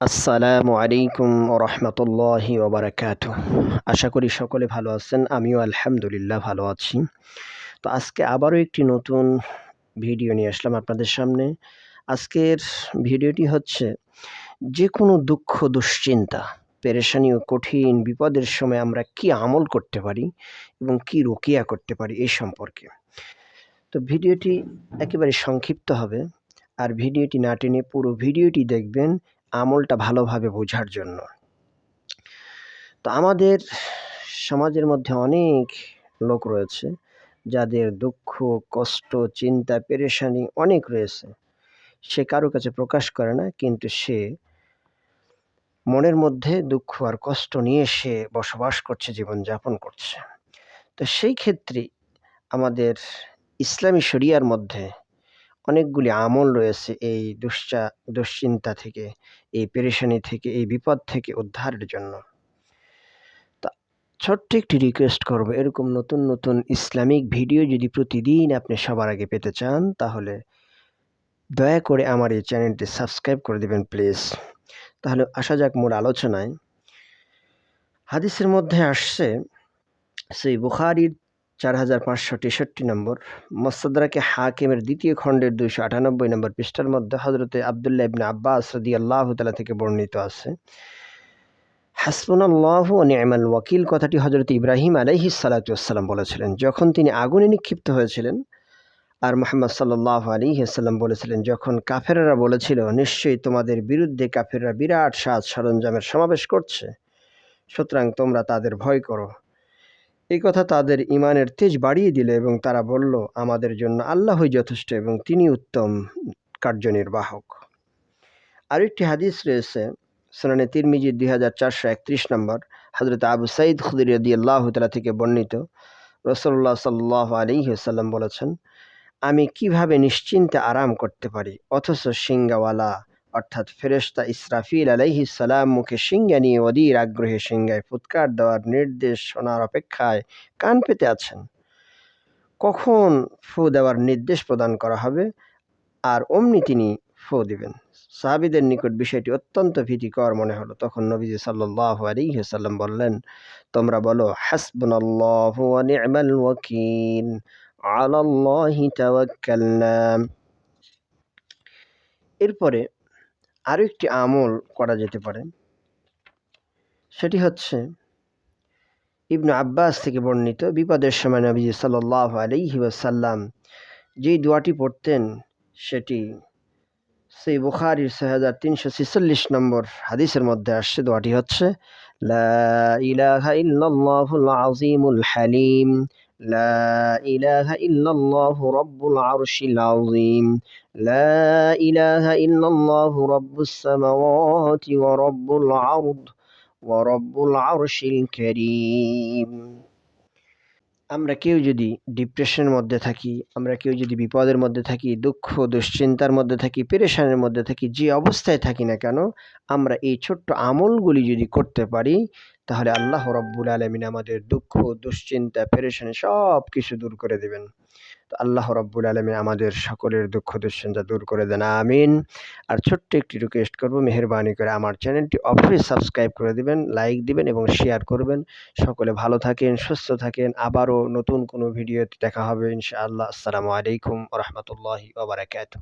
আসসালামু আলাইকুম রহমতুল্লাহি ওবরাকাত আশা করি সকলে ভালো আছেন, আমিও আলহামদুলিল্লাহ ভালো আছি। তো আজকে আবারও একটি নতুন ভিডিও নিয়ে আসলাম আপনাদের সামনে। আজকের ভিডিওটি হচ্ছে যে কোনো দুঃখ, দুশ্চিন্তা, পেরেশানি ও কঠিন বিপদের সময় আমরা কি আমল করতে পারি এবং কি রোকিয়া করতে পারি এই সম্পর্কে। তো ভিডিওটি একেবারে সংক্ষিপ্ত হবে। আর ভিডিওটি না টেনে পুরো ভিডিওটি দেখবেন আমলটা ভালোভাবে বোঝার জন্য। তো আমাদের সমাজের মধ্যে অনেক লোক রয়েছে, যাদের দুঃখ, কষ্ট, চিন্তা, পেরেশানি অনেক রয়েছে। সে কারও কাছে প্রকাশ করে না, কিন্তু সে মনের মধ্যে দুঃখ আর কষ্ট নিয়ে সে বসবাস করছে, জীবনযাপন করছে। তো সেই ক্ষেত্রে আমাদের ইসলামী শরিয়ার মধ্যে অনেকগুলি আমল রয়েছে এই দুশ্চা, দুশ্চিন্তা থেকে, এই পেরেশানি থেকে, এই বিপদ থেকে উদ্ধারের জন্য। তা ছোট্ট একটি রিকোয়েস্ট করব, এরকম নতুন নতুন ইসলামিক ভিডিও যদি প্রতিদিন আপনি সবার আগে পেতে চান, তাহলে দয়া করে আমার এই চ্যানেলটি সাবস্ক্রাইব করে দেবেন প্লিজ তাহলে আসা যাক মোর আলোচনায়। হাদিসের মধ্যে আসছে, সেই বুখারির চার হাজার পাঁচশো তেষট্টি নম্বর। মোসাদ্দাকে হাকিমের দ্বিতীয় খণ্ডের দুইশো আটানব্বই নম্বর পৃষ্ঠার মধ্যে হজরতে আবদুল্লাহ ইবনে আব্বাস রদি আল্লাহ তালা থেকে বর্ণিত আছে। ও নিয়মাল ওয়াকিল কথাটি হজরত ইব্রাহিম আলাইহি সালাতাম বলেছিলেন। যখন তিনি আগুনে নিক্ষিপ্ত হয়েছিলেন আর মোহাম্মদ সাল্লাহ আলী সাল্লাম বলেছিলেন, যখন কাফেররা বলেছিল, নিশ্চয়ই তোমাদের বিরুদ্ধে কাফেররা বিরাট সাজ সরঞ্জামের সমাবেশ করছে, সুতরাং তোমরা তাদের ভয় করো। এই কথা তাদের ইমানের তেজ বাড়িয়ে দিল এবং তারা বলল, আমাদের জন্য আল্লাহই যথেষ্ট এবং তিনি উত্তম কার্যনির্বাহক। আরেকটি হাদিস রয়েছে, সোনানে তিরমিজি দুই হাজার চারশো একত্রিশ নম্বর হজরত আবু সাইদ খুদির রদি আল্লাহ তালা থেকে বর্ণিত। রসল্লাহ সাল্লাহ আলী সাল্লাম বলেছেন, আমি কীভাবে নিশ্চিন্তে আরাম করতে পারি? অথচ সিঙ্গাওয়ালা অর্থাৎ ফেরেস্তা ইসরাফিল আলাইহি সালাম মুখে সিংহা নিয়ে অধীর আগ্রহে সিংহায় ফুৎকার দেওয়ার নির্দেশ শোনার অপেক্ষায় কান পেতে আছেন। কখন ফু দেওয়ার নির্দেশ প্রদান করা হবে? আর অমনি তিনি ফু দিবেন। সাহাবিদের নিকট বিষয়টি অত্যন্ত ভীতিকর মনে হলো। তখন নবীজি সাল্লাহ আলী সাল্লাম বললেন, তোমরা বলো তাওয়াক্কালনা। এরপরে আরও একটি আমল করা যেতে পারে। সেটি হচ্ছে, ইবনু আব্বাস থেকে বর্ণিত বিপদের সময় নবীজি সাল্লাহ আলহি ওয়াসাল্লাম যেই দোয়াটি পড়তেন, সেটি সেই বুখারির ছয় হাজার তিনশো ছেচল্লিশ নম্বর হাদিসের মধ্যে আসছে। দোয়াটি হচ্ছে, লা ইলাহা ইল্লাল্লাহুল আজিমুল হালিম। لا إله إلا الله رب العرش العظيم لا إله إلا الله رب السماوات ورب العرض ورب العرش الكريم আমরা কেউ যদি ডিপ্রেশনের মধ্যে থাকি আমরা কেউ যদি বিপদের মধ্যে থাকি দুঃখ দুশ্চিন্তার মধ্যে থাকি পেরেশানের মধ্যে থাকি যে অবস্থায় থাকি না কেন আমরা এই ছোট্ট আমলগুলি যদি করতে পারি তাহলে আল্লাহ রব্বুল আলমিন আমাদের দুঃখ, দুশ্চিন্তা, পেরেশানি সব কিছু দূর করে দেবেন। তো আল্লাহ রব্বুল আলমিন আমাদের সকলের দুঃখ, দুশ্চিন্তা দূর করে দেন। আমিন। আর ছোট্ট একটি রিকোয়েস্ট করব, মেহরবানি করে আমার চ্যানেলটি অবশ্যই সাবস্ক্রাইব করে দিবেন লাইক দিবেন এবং শেয়ার করবেন। সকলে ভালো থাকেন, সুস্থ থাকেন। আবারও নতুন কোনো ভিডিওতে দেখা হবে, ইনশাআল্লাহ। আসসালামু আলাইকুম রহমতুল্লাহি ওবরাকাতু